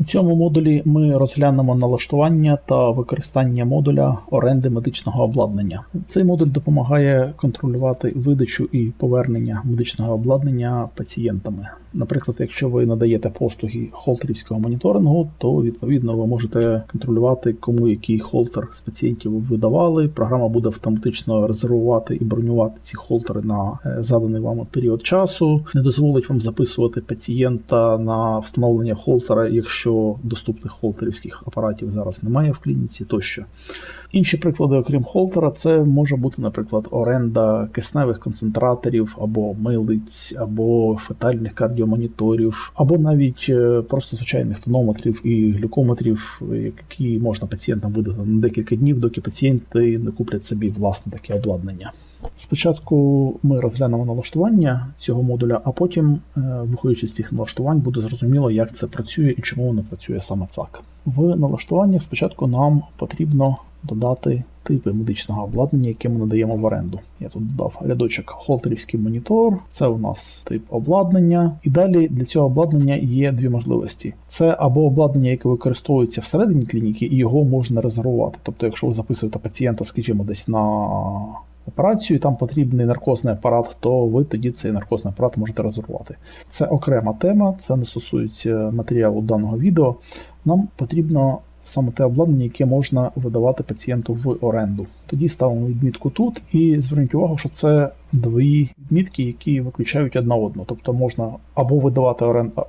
У цьому модулі ми розглянемо налаштування та використання модуля оренди медичного обладнання. Цей модуль допомагає контролювати видачу і повернення медичного обладнання пацієнтами. Наприклад, якщо ви надаєте послуги холтерівського моніторингу, то відповідно ви можете контролювати, кому який холтер з пацієнтів ви видавали. Програма буде автоматично резервувати і бронювати ці холтери на е, заданий вами період часу. Не дозволить вам записувати пацієнта на встановлення холтера, якщо доступних холтерівських апаратів зараз немає в клініці тощо. Інші приклади, окрім холтера, це може бути, наприклад, оренда кисневих концентраторів або милиць, або фетальних кардіомоніторів, або навіть е, просто звичайних тонометрів і глюкометрів, які можна пацієнтам видати на декілька днів, доки пацієнти не куплять собі власне таке обладнання. Спочатку ми розглянемо налаштування цього модуля, а потім, е, виходячи з цих налаштувань, буде зрозуміло, як це працює і чому воно працює саме так. В налаштуваннях спочатку нам потрібно додати типи медичного обладнання, яке ми надаємо в оренду. Я тут додав рядочок холтерівський монітор, це у нас тип обладнання. І далі для цього обладнання є дві можливості: це або обладнання, яке використовується всередині клініки, і його можна резервувати. Тобто, якщо ви записуєте пацієнта, скажімо, десь на операцію, і там потрібний наркозний апарат, то ви тоді цей наркозний апарат можете резервувати. Це окрема тема, це не стосується матеріалу даного відео. Нам потрібно саме те обладнання, яке можна видавати пацієнту в оренду. Тоді ставимо відмітку тут і зверніть увагу, що це дві відмітки, які виключають одна одну. Тобто можна або видавати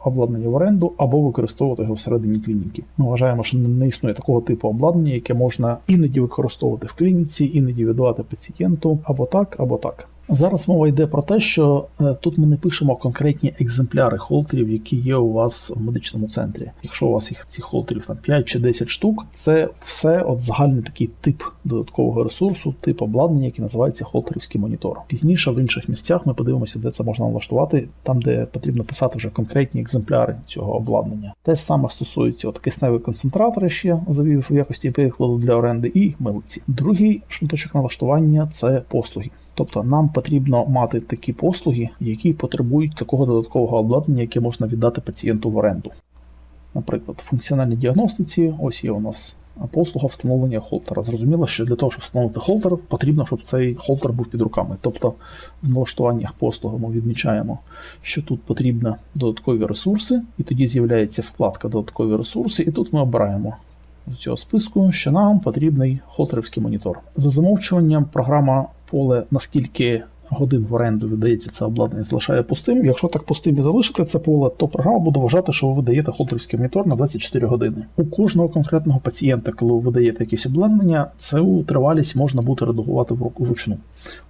обладнання в оренду, або використовувати його всередині клініки. Ми вважаємо, що не існує такого типу обладнання, яке можна іноді використовувати в клініці, іноді видавати пацієнту або так, або так. Зараз мова йде про те, що е, тут ми не пишемо конкретні екземпляри холтерів, які є у вас в медичному центрі. Якщо у вас їх цих холтерів там 5 чи 10 штук, це все от загальний такий тип додаткового ресурсу, тип обладнання, який називається холтерівський монітор. Пізніше в інших місцях ми подивимося, де це можна влаштувати, там де потрібно писати вже конкретні екземпляри цього обладнання. Те саме стосується от кисневі концентратори, ще завів в якості прикладу для оренди, і милиці. Другий шматочок налаштування це послуги. Тобто нам потрібно мати такі послуги, які потребують такого додаткового обладнання, яке можна віддати пацієнту в оренду. Наприклад, в функціональній діагностиці, ось є у нас послуга встановлення холтера. Зрозуміло, що для того, щоб встановити холтер, потрібно, щоб цей холтер був під руками. Тобто в налаштуваннях послуги ми відмічаємо, що тут потрібні додаткові ресурси, і тоді з'являється вкладка Додаткові ресурси, і тут ми обираємо з цього списку, що нам потрібний холтерівський монітор. За замовчуванням, програма поле, наскільки годин в оренду видається це обладнання, залишає пустим. Якщо так пустим і залишити це поле, то програма буде вважати, що ви видаєте холтерівський монітор на 24 години. У кожного конкретного пацієнта, коли ви видаєте якесь обладнання, цю тривалість можна буде редагувати вручну.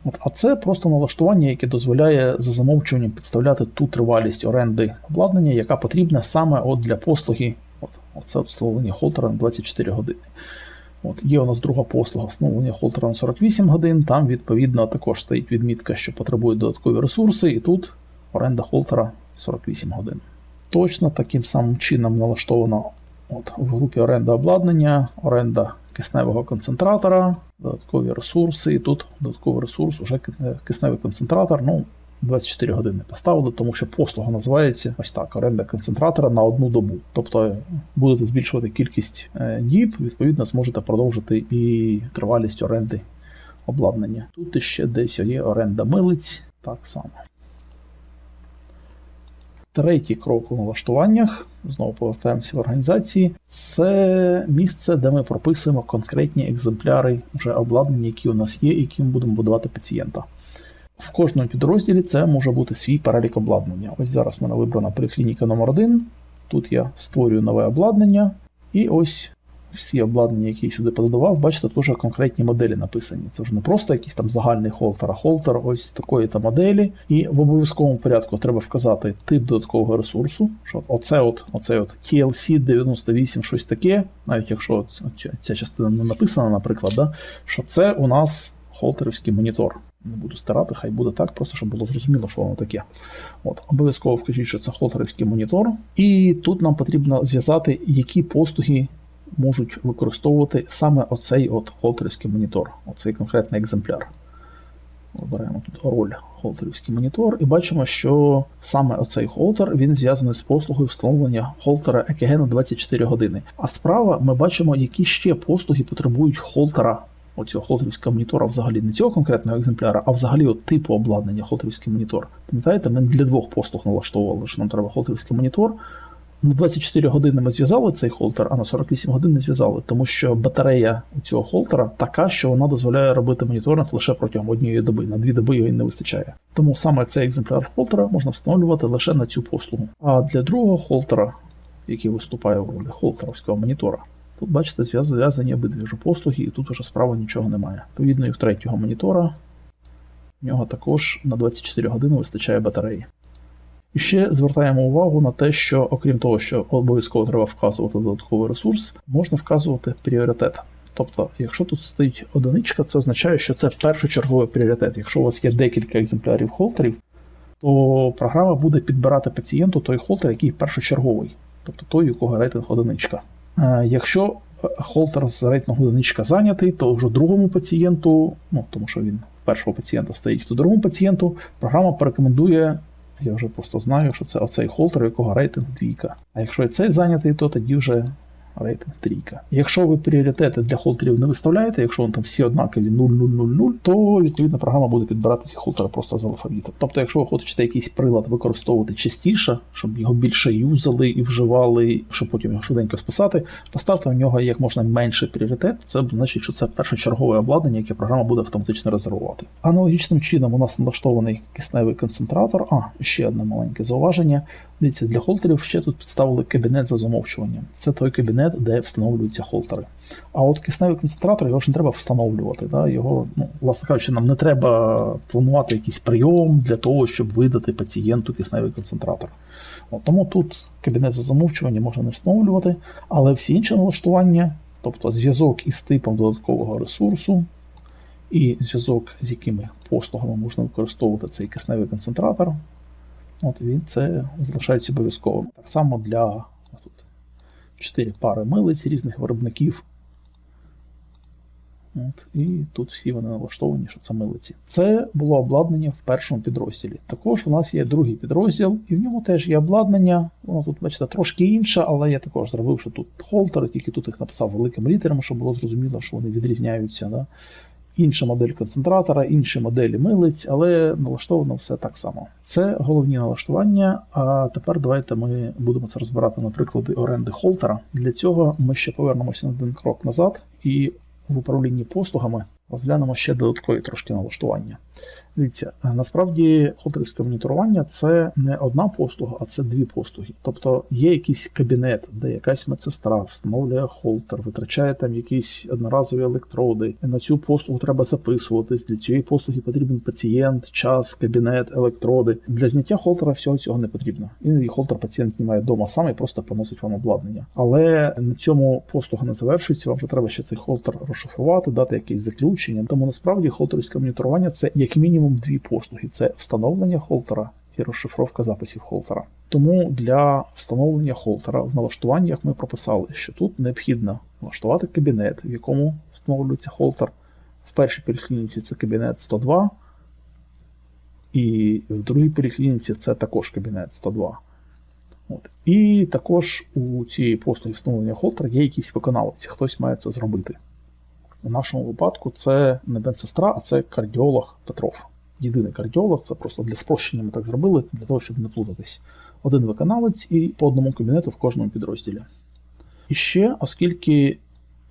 От, А це просто налаштування, яке дозволяє за замовчуванням підставляти ту тривалість оренди обладнання, яка потрібна саме от для послуги. От, Оце встановлення холтера на 24 години. От, Є у нас друга послуга встановлення холтера на 48 годин. Там, відповідно, також стоїть відмітка, що потребує додаткові ресурси, і тут оренда холтера 48 годин. Точно таким самим чином налаштовано от, в групі оренда обладнання, оренда кисневого концентратора, додаткові ресурси, і тут додатковий ресурс, уже кисневий концентратор. ну, 24 години поставили, тому що послуга називається ось так: оренда концентратора на одну добу. Тобто будете збільшувати кількість е, діб, відповідно, зможете продовжити і тривалість оренди обладнання. Тут ще десь є оренда милиць, так само. Третій крок у налаштуваннях, знову повертаємося в організації, це місце, де ми прописуємо конкретні екземпляри вже обладнання, які у нас є, які ми будемо будувати пацієнта. В кожному підрозділі це може бути свій перелік обладнання. Ось зараз в мене вибрана поліклініка номер 1 Тут я створюю нове обладнання, і ось всі обладнання, які я сюди подавав, бачите, вже конкретні моделі написані. Це вже не просто якийсь там загальний холтер, а холтер ось такої то моделі. І в обов'язковому порядку треба вказати тип додаткового ресурсу. Що Оце от оце от TLC 98, щось таке, навіть якщо ця частина не написана, наприклад, да, що це у нас холтерівський монітор. Не буду старати, хай буде так, просто щоб було зрозуміло, що воно таке. От, Обов'язково вкажіть, що це холтерівський монітор. І тут нам потрібно зв'язати, які послуги можуть використовувати саме оцей от холтерівський монітор, оцей конкретний екземпляр. Вибираємо тут роль холтерівський монітор і бачимо, що саме оцей холтер він зв'язаний з послугою встановлення холтера EKG на 24 години. А справа ми бачимо, які ще послуги потребують холтера. Оцього холтерівського монітора взагалі не цього конкретного екземпляра, а взагалі от типу обладнання холтерівський монітор. Пам'ятаєте, ми для двох послуг налаштовували, що нам треба холтерівський монітор. На 24 години ми зв'язали цей холтер, а на 48 годин не зв'язали, тому що батарея у цього холтера така, що вона дозволяє робити моніторинг лише протягом однієї доби. На дві доби його не вистачає. Тому саме цей екземпляр холтера можна встановлювати лише на цю послугу. А для другого холтера, який виступає в ролі холтеровського монітора, тут бачите, зв'язані обидві ж послуги, і тут уже справа нічого немає. Відповідно, і в третього монітора в нього також на 24 години вистачає батареї. І ще звертаємо увагу на те, що окрім того, що обов'язково треба вказувати додатковий ресурс, можна вказувати пріоритет. Тобто, якщо тут стоїть одиничка, це означає, що це першочерговий пріоритет. Якщо у вас є декілька екземплярів холтерів, то програма буде підбирати пацієнту той холтер, який першочерговий, тобто той, у кого рейтинг одиничка. Е, Якщо холтер з рейтингу одиничка зайнятий, то вже другому пацієнту, ну тому що він першого пацієнта стоїть, то другому пацієнту програма порекомендує я вже просто знаю, що це оцей холтер, у якого рейтинг двійка. А якщо і цей зайнятий, то тоді вже рейтинг трійка. Якщо ви пріоритети для холтерів не виставляєте, якщо вони там всі однакові 0,000, то відповідно програма буде підбирати ці холтери просто з алфавітом. Тобто, якщо ви хочете якийсь прилад використовувати частіше, щоб його більше юзали і вживали, щоб потім його швиденько списати, поставте у нього як можна менший пріоритет. Це значить, що це першочергове обладнання, яке програма буде автоматично резервувати. Аналогічним чином у нас налаштований кисневий концентратор. А, ще одне маленьке зауваження. Дивіться, для холтерів ще тут підставили кабінет за замовчуванням. Це той кабінет, де встановлюються холтери. А от кисневий концентратор його ж не треба встановлювати. Да? Його, ну, власне кажучи, нам не треба планувати якийсь прийом для того, щоб видати пацієнту кисневий концентратор. От, тому тут кабінет за замовчуванням можна не встановлювати, але всі інші налаштування, тобто зв'язок із типом додаткового ресурсу, і зв'язок, з якими послугами можна використовувати цей кисневий концентратор, От він це залишається обов'язковим. Так само для тут 4 пари милиць різних виробників. От, І тут всі вони налаштовані, що це милиці. Це було обладнання в першому підрозділі. Також у нас є другий підрозділ, і в ньому теж є обладнання. Воно тут, бачите, трошки інше, але я також зробив, що тут холтери, тільки тут їх написав великими літерами, щоб було зрозуміло, що вони відрізняються. Да? Інша модель концентратора, інші моделі милиць, але налаштовано все так само. Це головні налаштування. А тепер давайте ми будемо це розбирати на приклади оренди холтера. Для цього ми ще повернемося на один крок назад і в управлінні послугами розглянемо ще додаткові трошки налаштування. Дивіться, насправді холтерівське моніторування це не одна послуга, а це дві послуги. Тобто є якийсь кабінет, де якась медсестра встановлює холтер, витрачає там якісь одноразові електроди. На цю послугу треба записуватись. Для цієї послуги потрібен пацієнт, час, кабінет, електроди. Для зняття холтера всього цього не потрібно. Іноді холтер пацієнт знімає вдома сам і просто поносить вам обладнання. Але на цьому послуга не завершується. Вам треба ще цей холтер розшифрувати, дати якесь заключення. Тому насправді холтерівське моніторування це як мінімум дві послуги: це встановлення холтера і розшифровка записів холтера. Тому для встановлення холтера в налаштуваннях ми прописали, що тут необхідно налаштувати кабінет, в якому встановлюється холтер. В першій поліклініці це кабінет 102, і в другій поліклініці це також кабінет 102. От. І також у цієї послуги встановлення холтера є якийсь виконавець, хтось має це зробити. У нашому випадку це не медсестра, а це кардіолог Петров. Єдиний кардіолог, це просто для спрощення ми так зробили, для того, щоб не плутатись. Один виконавець і по одному кабінету в кожному підрозділі. І ще, оскільки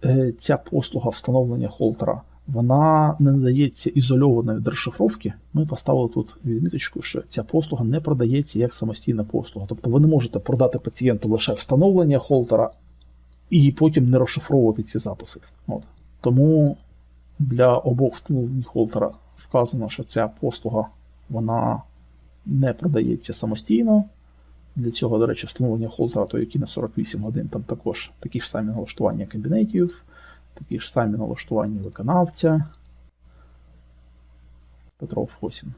е, ця послуга встановлення холтера вона не надається ізольованої до розшифровки, ми поставили тут відміточку, що ця послуга не продається як самостійна послуга. Тобто ви не можете продати пацієнту лише встановлення холтера і потім не розшифровувати ці записи. От. Тому для обох встановлень холтера вказано, що ця послуга вона не продається самостійно. Для цього, до речі, встановлення холтера, то які на 48 годин, там також такі ж самі налаштування кабінетів, такі ж самі налаштування виконавця. Петров 8.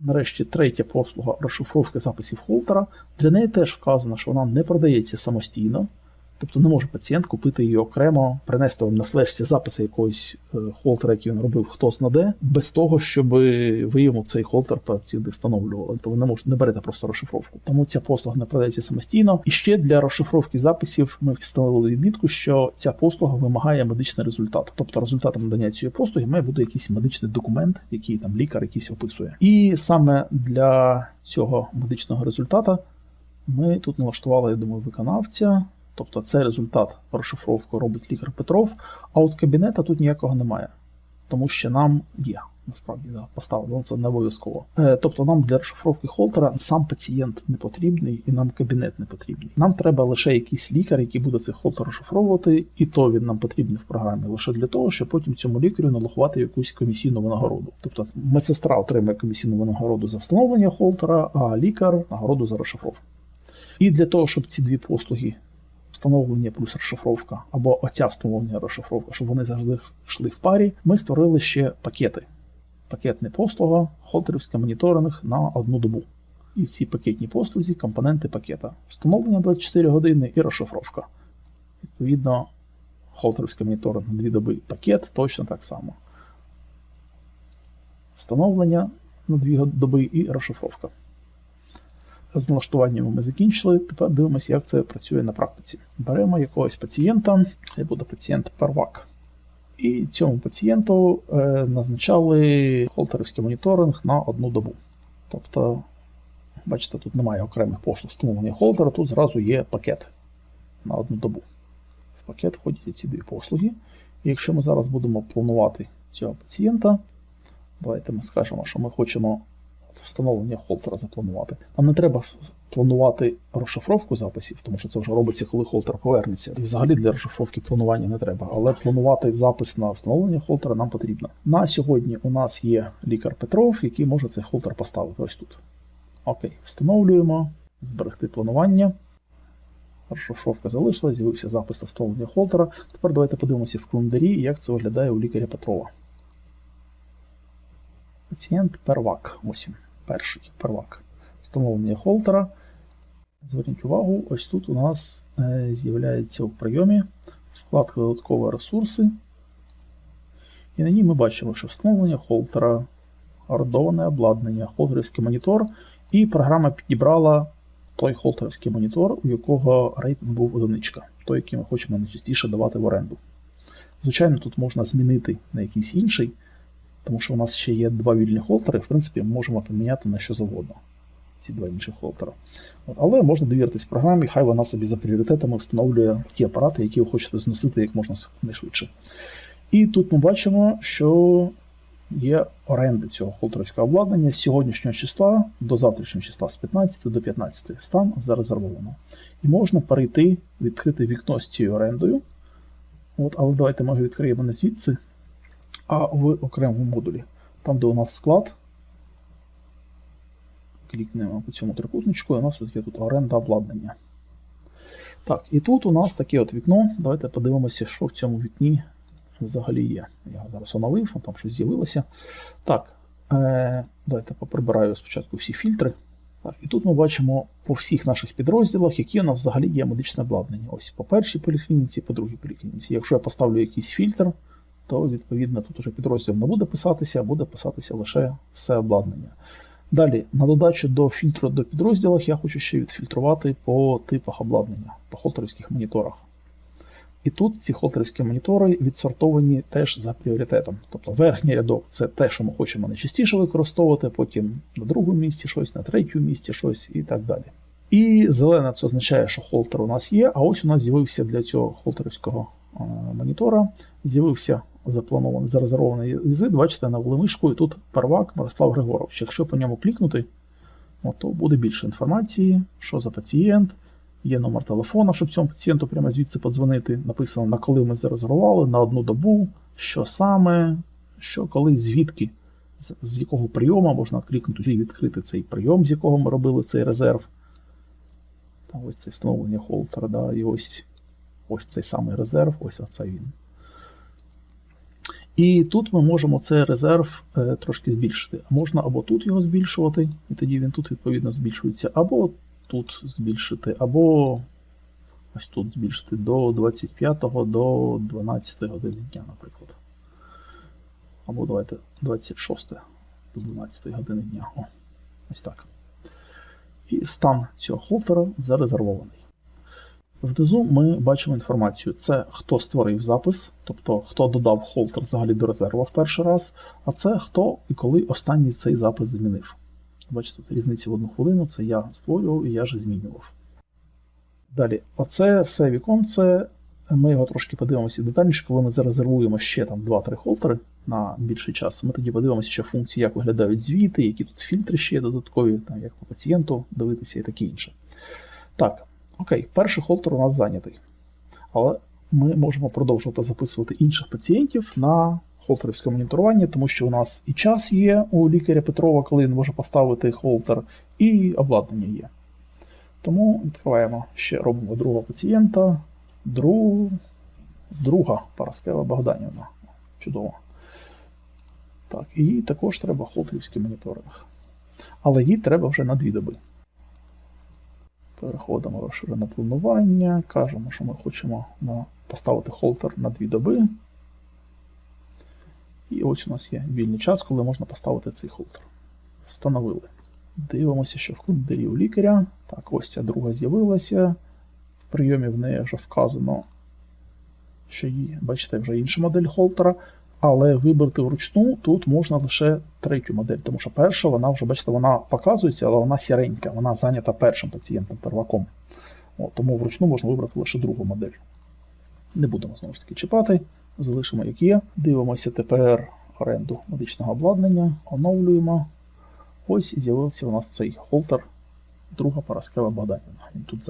Нарешті третя послуга розшифровки записів холтера. Для неї теж вказано, що вона не продається самостійно. Тобто не може пацієнт купити її окремо, принести вам на флешці записи якогось е, холтера, який він робив хто знаде, без того, щоб ви йому цей холтер пацієнти встановлювали. То ви не можете не берете просто розшифровку. Тому ця послуга не продається самостійно. І ще для розшифровки записів ми встановили відмітку, що ця послуга вимагає медичний результат. Тобто результатом надання цієї послуги має бути якийсь медичний документ, який там лікар якийсь описує. І саме для цього медичного результата ми тут налаштували, я думаю, виконавця. Тобто цей результат розшифровку робить лікар Петров, а от кабінета тут ніякого немає. Тому що нам є, насправді, да, поставлено, це не обов'язково. Е, тобто нам для розшифровки холтера сам пацієнт не потрібний і нам кабінет не потрібний. Нам треба лише якийсь лікар, який буде цей холтер розшифровувати, і то він нам потрібний в програмі лише для того, щоб потім цьому лікарю налогувати якусь комісійну винагороду. Тобто медсестра отримує комісійну винагороду за встановлення холтера, а лікар нагороду за розшифровку. І для того, щоб ці дві послуги встановлення плюс розшифровка, або оця встановлення розшифровка, щоб вони завжди йшли в парі, ми створили ще пакети. Пакетна послуга, холтерівський моніторинг на одну добу. І в цій пакетній послузі компоненти пакета. Встановлення 24 години і розшифровка. Відповідно, холтерівський моніторинг на 2 доби пакет точно так само. Встановлення на 2 доби і розшифровка. З налаштуваннями ми закінчили. Тепер дивимося, як це працює на практиці. Беремо якогось пацієнта, це буде пацієнт первак. І цьому пацієнту е, назначали холтерівський моніторинг на одну добу. Тобто, бачите, тут немає окремих послуг встановлення холтера, тут зразу є пакет на одну добу. В пакет входять ці дві послуги. І якщо ми зараз будемо планувати цього пацієнта, давайте ми скажемо, що ми хочемо встановлення холтера запланувати. Нам не треба планувати розшифровку записів, тому що це вже робиться, коли холтер повернеться. І взагалі для розшифровки планування не треба. Але планувати запис на встановлення холтера нам потрібно. На сьогодні у нас є лікар Петров, який може цей холтер поставити ось тут. Окей, встановлюємо, зберегти планування. Розшифровка залишилась, з'явився запис на встановлення холтера. Тепер давайте подивимося в календарі, як це виглядає у лікаря Петрова. Пацієнт первак. Ось перший первак. Встановлення холтера. Зверніть увагу, ось тут у нас е, з'являється у прийомі вкладка Додаткові ресурси. І на ній ми бачимо, що встановлення холтера, ордоване обладнання, холтерівський монітор, і програма підібрала той холтерівський монітор, у якого рейтинг був одиничка, той, який ми хочемо найчастіше давати в оренду. Звичайно, тут можна змінити на якийсь інший тому що у нас ще є два вільні холтери, в принципі, ми можемо поміняти на що завгодно. Ці два інші холтера. От, Але можна довіритись програмі, хай вона собі за пріоритетами встановлює ті апарати, які ви хочете зносити як можна найшвидше. І тут ми бачимо, що є оренди цього холтерівського обладнання з сьогоднішнього числа до завтрашнього числа з 15 до 15 стан зарезервовано. І можна перейти, відкрити вікно з цією орендою. От, Але давайте ми його відкриємо не звідси а в окремому модулі. Там, де у нас склад. Клікнемо по цьому трикутничку, і у нас тут є тут оренда обладнання. Так, і тут у нас таке от вікно. Давайте подивимося, що в цьому вікні взагалі є. Я зараз оновив, там щось з'явилося. Так, е, давайте поприбираю спочатку всі фільтри. Так, І тут ми бачимо по всіх наших підрозділах, які у нас взагалі є медичне обладнання. Ось по першій поліклініці, по другій поліклініці. Якщо я поставлю якийсь фільтр, то відповідно тут уже підрозділ не буде писатися, а буде писатися лише все обладнання. Далі, на додачу до фільтру до підрозділах, я хочу ще відфільтрувати по типах обладнання, по холтерівських моніторах. І тут ці холтерівські монітори відсортовані теж за пріоритетом. Тобто верхній рядок це те, що ми хочемо найчастіше використовувати, потім на другому місці щось, на третьому місці щось і так далі. І зелене це означає, що холтер у нас є, а ось у нас з'явився для цього холтерівського монітора, з'явився запланований зарезервований візит, бачите, навели мишку, і тут первак Мирослав Григорович. Якщо по ньому клікнути, то буде більше інформації, що за пацієнт, є номер телефона, щоб цьому пацієнту прямо звідси подзвонити. Написано, на коли ми зарезервували, на одну добу, що саме, що коли, звідки, з, якого прийому можна клікнути і відкрити цей прийом, з якого ми робили цей резерв. Там ось це встановлення холтера, да, і ось ось цей самий резерв, ось оцей він. І тут ми можемо цей резерв е, трошки збільшити. Можна або тут його збільшувати, і тоді він тут, відповідно, збільшується, або тут збільшити, або ось тут збільшити до 25 до 12 години дня, наприклад. Або давайте 26 до 12 години дня. О, ось так. І стан цього холтера зарезервований. Внизу ми бачимо інформацію: це хто створив запис, тобто хто додав холтер взагалі до резерву в перший раз, а це хто і коли останній цей запис змінив. Бачите, тут різниця в одну хвилину, це я створював і я ж змінював. Далі, оце все віконце. Ми його трошки подивимося детальніше, коли ми зарезервуємо ще там 2-3 холтери на більший час. Ми тоді подивимося ще функції, як виглядають звіти, які тут фільтри ще є додаткові, там, як по пацієнту дивитися і таке інше. Так, окей, перший холтер у нас зайнятий. Але ми можемо продовжувати записувати інших пацієнтів на холтерівське моніторування, тому що у нас і час є у лікаря Петрова, коли він може поставити холтер, і обладнання є. Тому відкриваємо ще робимо другого пацієнта. Дру... Друга Параскева Богданівна. Чудово. Так, і також треба холтерівський моніторинг. Але їй треба вже на дві доби. Переходимо в розширене планування, кажемо, що ми хочемо на... поставити холтер на дві доби. І ось у нас є вільний час, коли можна поставити цей холтер. Встановили. Дивимося, що в календарі у лікаря. Так, ось ця друга з'явилася. В прийомі в неї вже вказано, що її, бачите, вже інша модель холтера. Але вибрати вручну тут можна лише третю модель, тому що перша, вона вже, бачите, вона показується, але вона сіренька, вона зайнята першим пацієнтом, перваком. О, тому вручну можна вибрати лише другу модель. Не будемо знову ж таки чіпати, залишимо як є. Дивимося тепер оренду медичного обладнання, оновлюємо. Ось з'явився у нас цей холтер, друга Параскева Богданівна. Він тут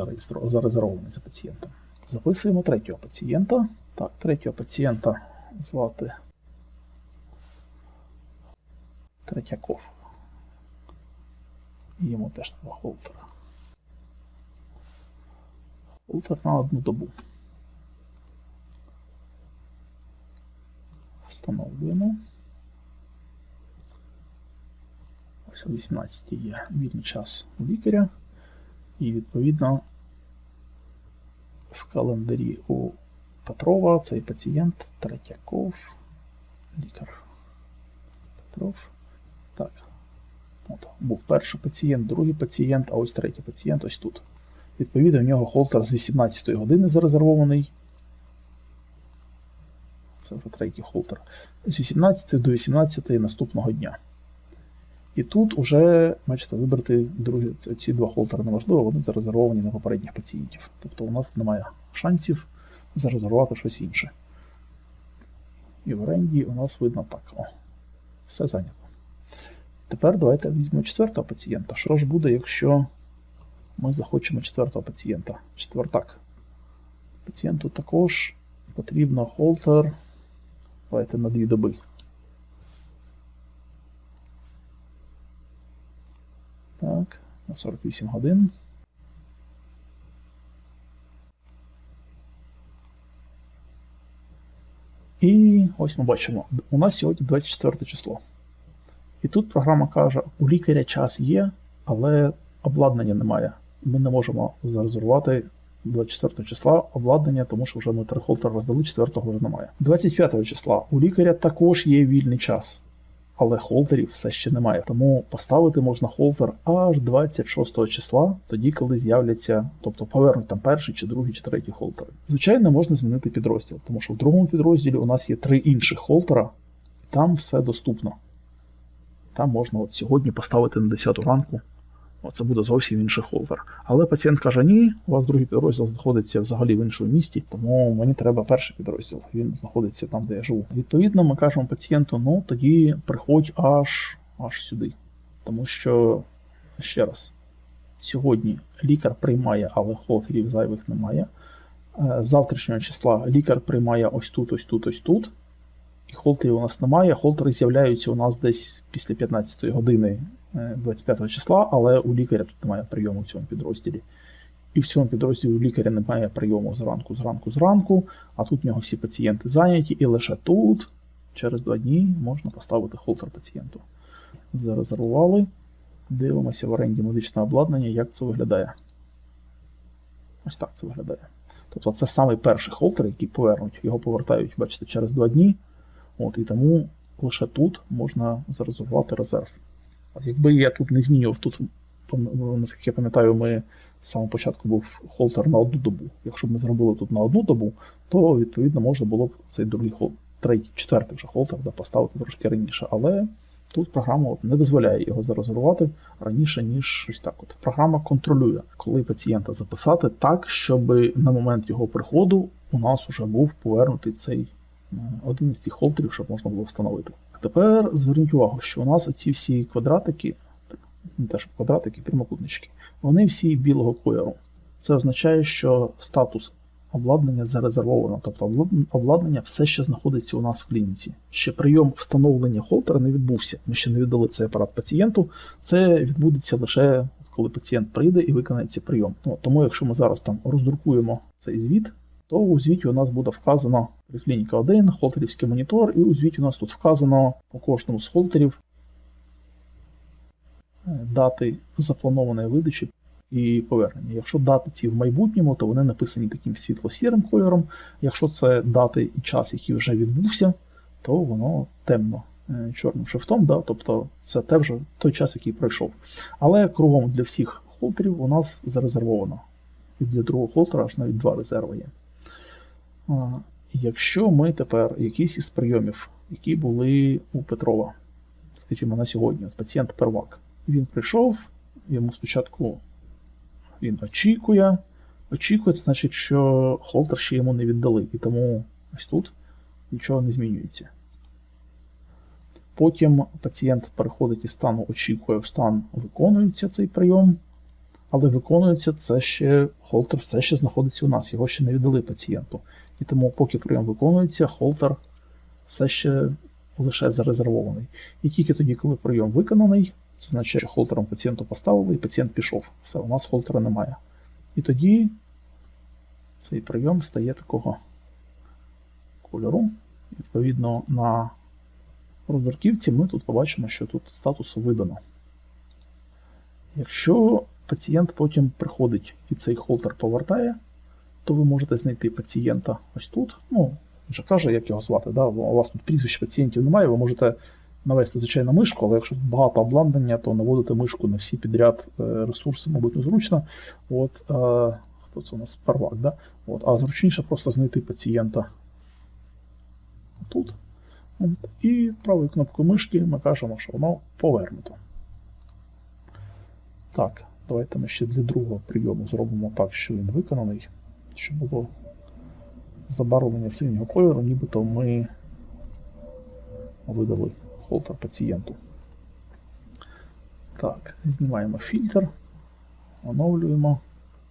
зарезервований за пацієнтом. Записуємо третього пацієнта. Так, третього пацієнта звати Третьяков. І йому теж треба холтера. Холтер на одну добу. Встановлюємо. Ось о 18 є вільний час у лікаря. І відповідно в календарі у Петрова цей пацієнт Третьяков, лікар Петров. Так. От, Був перший пацієнт, другий пацієнт, а ось третій пацієнт ось тут. Відповідно, у нього холтер з 18 години зарезервований. Це вже третій холтер. З 18 до 18 наступного дня. І тут уже, бачите, вибрати другі, ці два холтери неможливо, вони зарезервовані на попередніх пацієнтів. Тобто у нас немає шансів зарезервувати щось інше. І в оренді у нас видно так. О, все зайнято. Тепер давайте візьмемо четвертого пацієнта. Що ж буде, якщо ми захочемо четвертого пацієнта? Четвертак. Пацієнту також потрібно холтер. Давайте на дві доби. Так, на 48 годин. І ось ми бачимо, у нас сьогодні 24 число. І тут програма каже: у лікаря час є, але обладнання немає. Ми не можемо зарезервувати 24 числа обладнання, тому що вже ми три холтер роздали, 4-го вже немає. 25 числа у лікаря також є вільний час, але холтерів все ще немає. Тому поставити можна холтер аж 26 числа, тоді, коли з'являться, тобто повернуть там перший, чи другий, чи третій холтери. Звичайно, можна змінити підрозділ, тому що в другому підрозділі у нас є три інших холтера, і там все доступно. Там можна от сьогодні поставити на 10 ранку. Оце буде зовсім інший холдер. Але пацієнт каже: ні, у вас другий підрозділ знаходиться взагалі в іншому місті, тому мені треба перший підрозділ. Він знаходиться там, де я живу. Відповідно, ми кажемо пацієнту: ну тоді приходь аж аж сюди. Тому що, ще раз, сьогодні лікар приймає, але холдерів зайвих немає. З завтрашнього числа лікар приймає ось тут, ось тут, ось тут. І холтерів у нас немає. Холтери з'являються у нас десь після 15 години 25 числа, але у лікаря тут немає прийому в цьому підрозділі. І в цьому підрозділі у лікаря немає прийому зранку, зранку, зранку, а тут в нього всі пацієнти зайняті, і лише тут, через два дні, можна поставити холтер пацієнту. Зарезервували. Дивимося в оренді медичного обладнання, як це виглядає. Ось так це виглядає. Тобто це самий перший холтер, який повернуть. Його повертають, бачите, через два дні. От, і тому лише тут можна зарезервувати резерв. Якби я тут не змінював, тут, наскільки я пам'ятаю, ми з самого початку був холтер на одну добу. Якщо б ми зробили тут на одну добу, то відповідно можна було б цей другий холтер, третій, четвертий вже холтер да, поставити трошки раніше. Але тут програма от не дозволяє його зарезервувати раніше, ніж ось так. От програма контролює, коли пацієнта записати так, щоб на момент його приходу у нас вже був повернутий цей е, один із тих холтерів, щоб можна було встановити. Тепер зверніть увагу, що у нас ці всі квадратики, не те, квадратики, прямокутнички, вони всі білого кольору. Це означає, що статус обладнання зарезервовано, тобто обладнання все ще знаходиться у нас в клініці. Ще прийом встановлення холтера не відбувся. Ми ще не віддали цей апарат пацієнту. Це відбудеться лише коли пацієнт прийде і виконає цей прийом. Ну, тому, якщо ми зараз там роздрукуємо цей звіт, то у звіті у нас буде вказано поліклініка 1, холтерівський монітор, і у звіті у нас тут вказано по кожному з холтерів е, дати запланованої видачі і повернення. Якщо дати ці в майбутньому, то вони написані таким світло-сірим кольором. Якщо це дати і час, який вже відбувся, то воно темно е, чорним шрифтом, да? тобто це те вже той час, який пройшов. Але кругом для всіх холтерів у нас зарезервовано. І для другого холтера аж навіть два резерви є. Якщо ми тепер якісь із прийомів, які були у Петрова, скажімо, на сьогодні, пацієнт первак, він прийшов, йому спочатку він очікує. Очікує, це значить, що холтер ще йому не віддали, і тому ось тут нічого не змінюється. Потім пацієнт переходить із стану очікує в стан виконується цей прийом, але виконується це ще холтер все ще знаходиться у нас, його ще не віддали пацієнту. І тому, поки прийом виконується, холтер все ще лише зарезервований. І тільки тоді, коли прийом виконаний, це значить, що холтером пацієнту поставили, і пацієнт пішов. Все, у нас холтера немає. І тоді цей прийом стає такого кольору. Відповідно, на роздруківці ми тут побачимо, що тут статус видано. Якщо пацієнт потім приходить і цей холтер повертає, то ви можете знайти пацієнта ось тут. Ну, він же каже, як його звати. Да? У вас тут прізвищ пацієнтів немає, ви можете навести, звичайно, мишку, але якщо тут багато обладнання, то наводити мишку на всі підряд е, ресурси, мабуть, незручно. От, е, хто це у нас? Первак, да? От, а зручніше просто знайти пацієнта тут. От, і правою кнопкою мишки ми кажемо, що воно повернуто. Так, давайте ми ще для другого прийому зробимо так, що він виконаний, щоб було забарвлення синього кольору, нібито ми видали холтер пацієнту. Так, знімаємо фільтр, оновлюємо.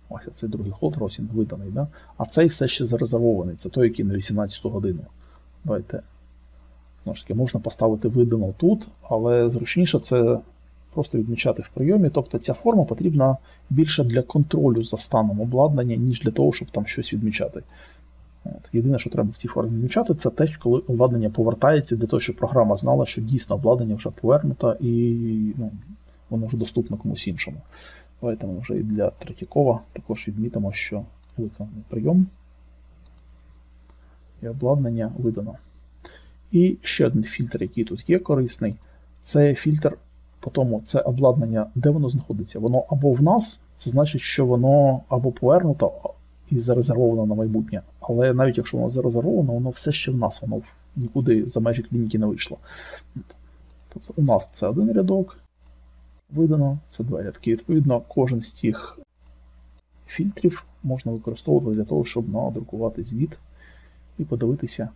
Ось цей другий холтер, ось він виданий, да? а цей все ще зарезервований. Це той, який на 18 годину. Давайте. Знову ж таки, можна поставити видано тут, але зручніше це просто відмічати в прийомі. Тобто ця форма потрібна більше для контролю за станом обладнання, ніж для того, щоб там щось відмічати. От. Єдине, що треба в цій формі відмічати, це те, коли обладнання повертається для того, щоб програма знала, що дійсно обладнання вже повернуто і ну, воно вже доступно комусь іншому. Давайте ми вже і для Третьякова також відмітимо, що виконаний прийом і обладнання видано. І ще один фільтр, який тут є корисний, це фільтр по тому, це обладнання, де воно знаходиться. Воно або в нас, це значить, що воно або повернуто і зарезервовано на майбутнє. Але навіть якщо воно зарезервовано, воно все ще в нас, воно нікуди за межі клініки не вийшло. Тобто у нас це один рядок, видано, це два рядки. Відповідно, кожен з цих фільтрів можна використовувати для того, щоб надрукувати звіт і подивитися,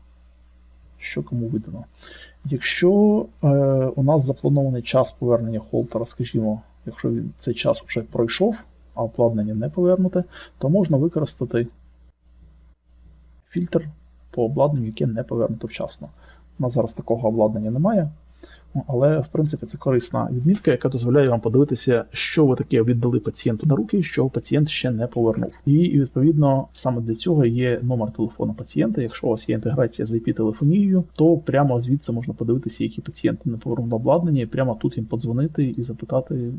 що кому видано. Якщо е, у нас запланований час повернення холтера, скажімо, якщо він цей час вже пройшов, а обладнання не повернуте, то можна використати фільтр по обладнанню, яке не повернуто вчасно. У нас зараз такого обладнання немає, але в принципі це корисна відмітка, яка дозволяє вам подивитися, що ви таке віддали пацієнту на руки, що пацієнт ще не повернув. І відповідно саме для цього є номер телефону пацієнта. Якщо у вас є інтеграція з IP-телефонією, то прямо звідси можна подивитися, які пацієнти не повернули обладнання, і прямо тут їм подзвонити і запитати.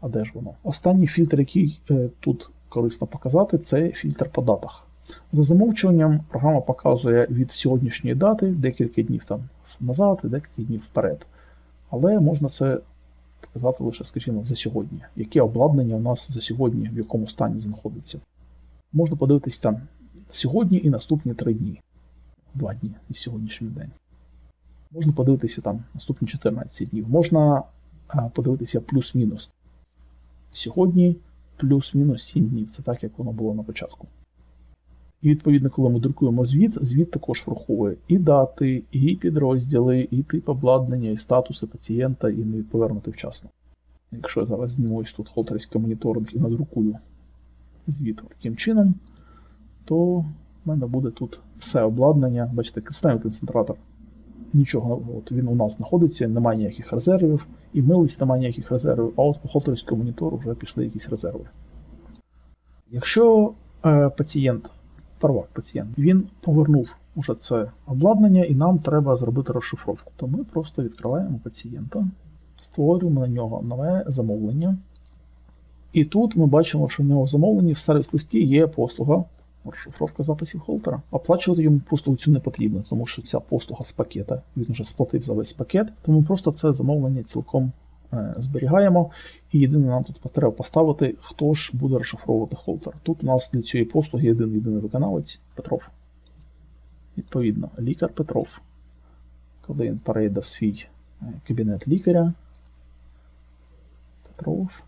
А де ж воно? Останній фільтр, який е, тут корисно показати, це фільтр по датах. За замовчуванням програма показує від сьогоднішньої дати декілька днів там назад і декілька днів вперед. Але можна це показати лише, скажімо, за сьогодні. Яке обладнання у нас за сьогодні, в якому стані знаходиться. Можна подивитись там сьогодні і наступні три дні. Два дні і сьогоднішній день. Можна подивитися там наступні 14 днів. Можна подивитися плюс-мінус. Сьогодні плюс-мінус 7 днів. Це так, як воно було на початку. І відповідно, коли ми друкуємо звіт, звіт також враховує і дати, і підрозділи, і тип обладнання, і статуси пацієнта, і не повернути вчасно. Якщо я зараз зніму тут холтерський моніторинг і надрукую звіт таким чином, то в мене буде тут все обладнання. Бачите, кисневий концентратор. Нічого, от він у нас знаходиться, немає ніяких резервів, і милиць немає ніяких резервів, а от по холтерському монітору вже пішли якісь резерви. Якщо е, пацієнт, первак пацієнт, він повернув уже це обладнання, і нам треба зробити розшифровку, то ми просто відкриваємо пацієнта, створюємо на нього нове замовлення. І тут ми бачимо, що в нього в замовленні в сервіс-листі є послуга розшифровка записів холтера. Оплачувати йому послугу цю не потрібно, тому що ця послуга з пакета, він вже сплатив за весь пакет, тому просто це замовлення цілком зберігаємо. І єдине нам тут треба поставити, хто ж буде розшифровувати холтер. Тут у нас для цієї послуги один єдиний виконавець Петров. Відповідно, лікар Петров. Коли він перейде в свій е, кабінет лікаря, Петров,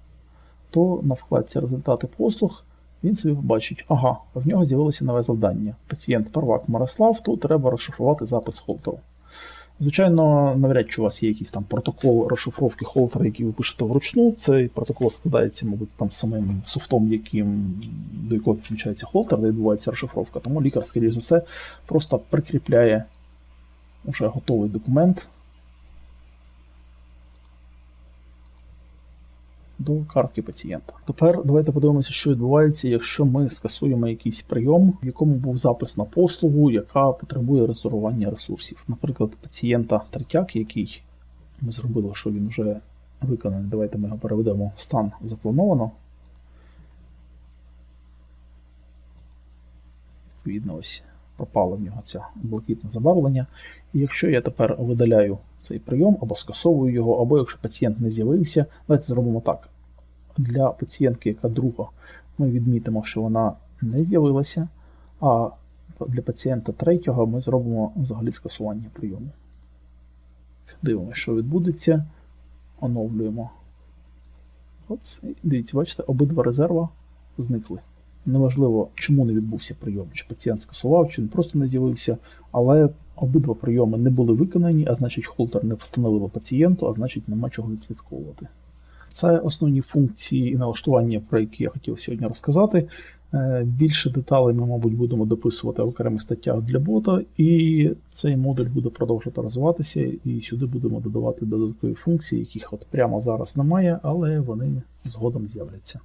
то на вкладці результати послуг він собі побачить, ага, в нього з'явилося нове завдання. Пацієнт Парвак Мирослав, тут треба розшифрувати запис холтеру. Звичайно, навряд чи у вас є якийсь там протокол розшифровки холтера, який ви пишете вручну. Цей протокол складається, мабуть, там самим софтом, яким, до якого підключається холтер, де відбувається розшифровка. Тому лікар, скоріш за все, просто прикріпляє уже готовий документ до картки пацієнта. Тепер давайте подивимося, що відбувається, якщо ми скасуємо якийсь прийом, в якому був запис на послугу, яка потребує резервування ресурсів. Наприклад, пацієнта третяк, який ми зробили, що він вже виконаний. Давайте ми його переведемо в стан заплановано. Відповідно, ось пропало в нього це блакитне забарвлення. І якщо я тепер видаляю цей прийом або скасовую його, або якщо пацієнт не з'явився, давайте зробимо так. Для пацієнтки, яка друга, ми відмітимо, що вона не з'явилася, а для пацієнта третього ми зробимо взагалі скасування прийому. Дивимося, що відбудеться. Оновлюємо. От, дивіться, бачите, обидва резерва зникли. Неважливо, чому не відбувся прийом, чи пацієнт скасував, чи він просто не з'явився, але обидва прийоми не були виконані, а значить, холтер не встановив пацієнту, а значить, нема чого відслідковувати. Це основні функції і налаштування, про які я хотів сьогодні розказати. Е, Більше деталей ми, мабуть, будемо дописувати в окремих статтях для бота, і цей модуль буде продовжувати розвиватися, і сюди будемо додавати додаткові функції, яких от прямо зараз немає, але вони згодом з'являться.